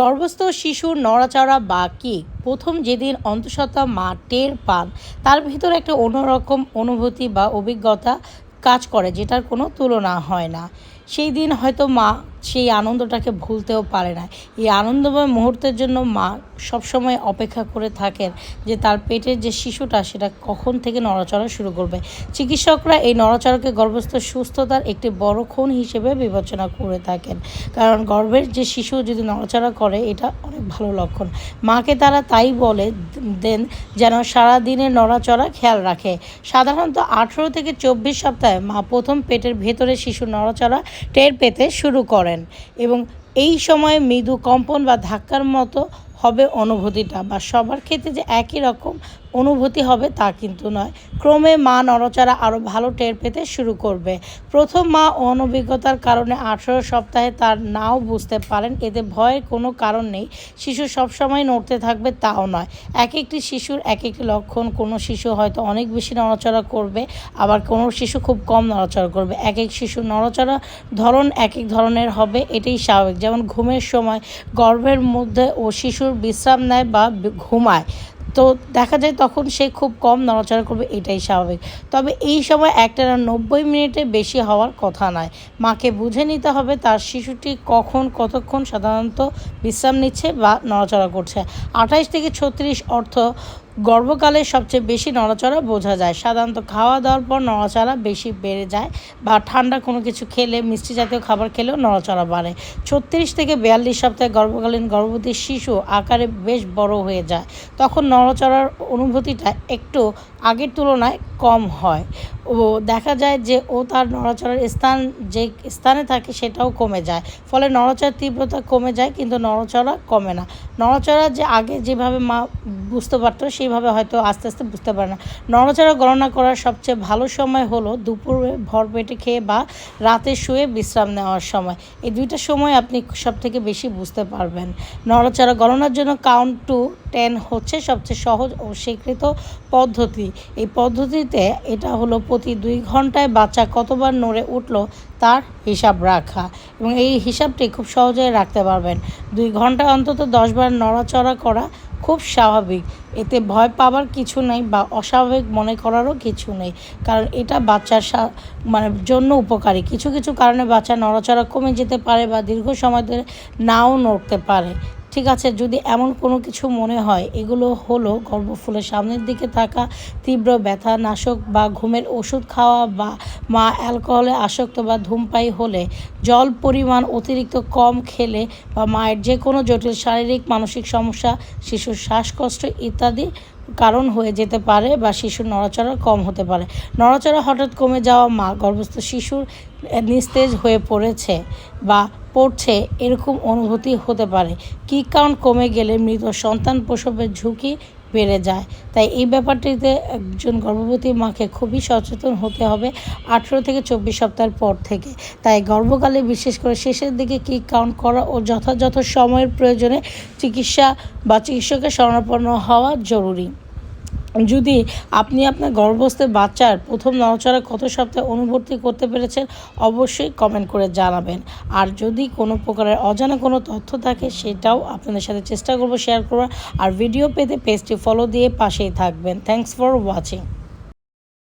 গর্ভস্থ শিশুর নড়াচড়া বা কেক প্রথম যেদিন অন্তঃসত্ত্বা মা টের পান, তার ভিতরে একটা অন্যরকম অনুভূতি বা অভিজ্ঞতা কাজ করে, যেটার কোনো তুলনা হয় না। সেই দিন হয়তো মা সেই আনন্দটাকে ভুলতেও পারে না। এই আনন্দময় মুহূর্তের জন্য মা সবসময় অপেক্ষা করে থাকেন যে তার পেটের যে শিশুটা, সেটা কখন থেকে নড়াচড়া শুরু করবে। চিকিৎসকরা এই নড়াচড়াকে গর্ভস্থ সুস্থতার একটি বড় খুন হিসেবে বিবেচনা করে থাকেন। কারণ গর্ভের যে শিশু যদি নড়াচড়া করে, এটা অনেক ভালো লক্ষণ। মাকে তারা তাই বলে দেন যেন সারা দিনের নড়াচড়া খেয়াল রাখে। সাধারণত আঠেরো থেকে চব্বিশ সপ্তাহে মা প্রথম পেটের ভেতরে শিশু নড়াচড়া টের পেতে শুরু করেন। এবং এই সময় মৃদু কম্পন বা ধাক্কার মতো হবে অনুভূতিটা বা সবার ক্ষেত্রে যে একই রকম অনুভূতি হবে তা কিন্তু নয়। ক্রমে মা নড়াচড়া আরও ভালো টের পেতে শুরু করবে। প্রথম মা অনভিজ্ঞতার কারণে আঠেরো সপ্তাহে তার নাও বুঝতে পারেন, এতে ভয়ের কোনো কারণ নেই। শিশু সবসময় নড়তে থাকবে তাও নয়। এক একটি শিশুর এক একটি লক্ষণ, কোনো শিশু হয়তো অনেক বেশি নড়াচড়া করবে, আবার কোনো শিশু খুব কম নড়াচড়া করবে। এক এক শিশুর নড়াচড়া ধরন এক এক ধরনের হবে, এটাই স্বাভাবিক। যেমন ঘুমের সময় গর্ভের মধ্যে ও শিশুর বিশ্রাম নেয় বা ঘুমায়। তো দেখা যায় তখন সে খুব কম নড়াচড়া করবে, এটাই স্বাভাবিক। তবে এই সময় একটানা নব্বই মিনিটে বেশি হওয়ার কথা নয়। মাকে বুঝে নিতে হবে তার শিশুটি কখন কতক্ষণ সাধারণত বিশ্রাম নিচ্ছে বা নড়াচড়া করছে। আঠাইশ থেকে ছত্রিশ অর্থ গর্ভকালে সবচেয়ে বেশি নড়াচড়া বোঝা যায়। সাধারণত খাওয়া দাওয়ার পর নড়াচড়া বেশি বেড়ে যায় বা ঠান্ডা কোনো কিছু খেলে, মিষ্টি জাতীয় খাবার খেলেও নড়াচড়া বাড়ে। ছত্রিশ থেকে বিয়াল্লিশ সপ্তাহে গর্ভকালীন গর্ভবতী শিশু আকারে বেশ বড় হয়ে যায়। তখন নড়াচড়ার অনুভূতিটা একটু আগের তুলনায় কম হয় ও দেখা যায় যে ও তার নড়াচড়ার স্থান যে স্থানে থাকে সেটাও কমে যায়। ফলে নড়াচড়ার তীব্রতা কমে যায় কিন্তু নড়াচড়া কমে না। নড়াচড়া যে আগে যেভাবে মা বুঝতে পারতো সেইভাবে হয়তো আস্তে আস্তে বুঝতে পারে না। নড়াচড়া গণনা করার সবচেয়ে ভালো সময় হলো দুপুরে ভর পেটে খেয়ে বা রাতে শুয়ে বিশ্রাম নেওয়ার সময়। এই দুইটা সময় আপনি সব থেকে বেশি বুঝতে পারবেন। নড়াচড়া গণনার জন্য কাউন্ট টু টেন হচ্ছে সবচেয়ে সহজ ও স্বীকৃত পদ্ধতি। এই পদ্ধতিতে এটা হলো প্রতি দুই ঘন্টায় বাচ্চা কতবার নড়ে উঠল তার হিসাব রাখা এবং এই হিসাবটি খুব সহজে রাখতে পারবেন। দুই ঘণ্টা অন্তত দশবার নড়াচড়া করা খুব স্বাভাবিক। এতে ভয় পাওয়ার কিছু নেই বা অস্বাভাবিক মনে করারও কিছু নেই। কারণ এটা বাচ্চার মানে জন্য উপকারী। কিছু কিছু কারণে বাচ্চা নড়াচড়া কমে যেতে পারে বা দীর্ঘ সময় ধরে নাও নড়তে পারে। ঠিক আছে, যদি এমন কোনো কিছু মনে হয়, এগুলো হলো গর্ভফুলের সামনের দিকে থাকা, তীব্র ব্যথা নাশক বা ঘুমের ওষুধ খাওয়া বা মা অ্যালকোহলে আসক্ত বা ধূমপাই হলে, জল পরিমাণ অতিরিক্ত কম খেলে বা মায়ের যে কোনো জটিল শারীরিক, মানসিক সমস্যা, শিশুর শ্বাসকষ্ট ইত্যাদি কারণ হয়ে যেতে পারে বা শিশুর নড়াচড়া কম হতে পারে। নড়াচড়া হঠাৎ কমে যাওয়া মা গর্ভস্থ শিশুর নিস্তেজ হয়ে পড়েছে বা পড়ছে, এরকম অনুভূতি হতে পারে। কি কাউন্ট কমে গেলে মৃত সন্তান প্রসবের ঝুঁকি বেড়ে যায়? তাই এই ব্যাপারটিতে একজন গর্ভবতী মাকে খুবই সচেতন হতে হবে আঠেরো থেকে চব্বিশ সপ্তাহের পর থেকে। তাই গর্ভকালে বিশেষ করে শেষের দিকে কি কাউন্ট করা ও যথাযথ সময়ের প্রয়োজনে চিকিৎসা বা চিকিৎসকের শরণাপন্ন হওয়া জরুরি। যদি আপনি আপনার গর্ভস্থের বাচ্চার প্রথম নড়াচড়া কত সপ্তাহে অনুভূতি করতে পেরেছেন, অবশ্যই কমেন্ট করে জানাবেন। আর যদি কোনো প্রকারের অজানা কোনো তথ্য থাকে, সেটাও আপনাদের সাথে চেষ্টা করব শেয়ার করার। আর ভিডিও পেতে পেজটি ফলো দিয়ে পাশেই থাকবেন। Thanks for watching